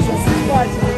Thank you.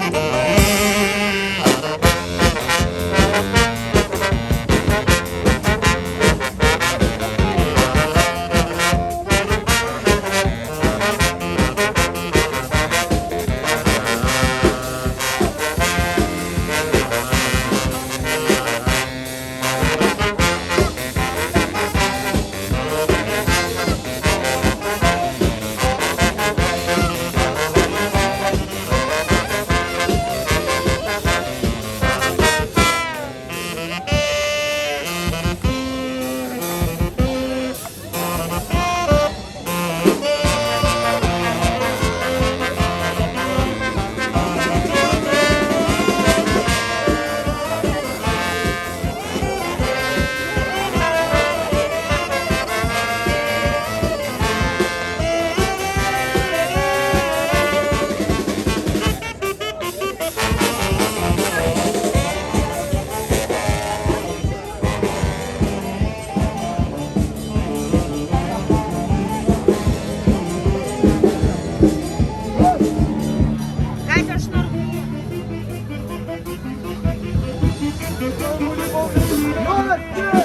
¡Marcha!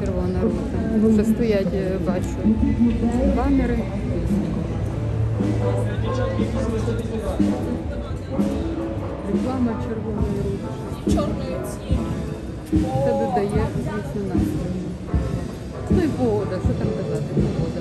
Червона рута. Вже стоять, е, бачу, банери. Реклама червоної рути. Чорної. Це додає, звісно, настрою. Ну і погода, що там казати, погода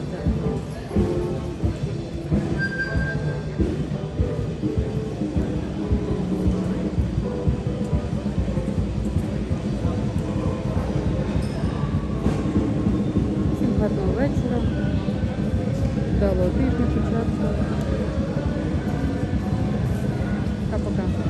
гарного вечора. Вдалого тижня початку. Пока-пока.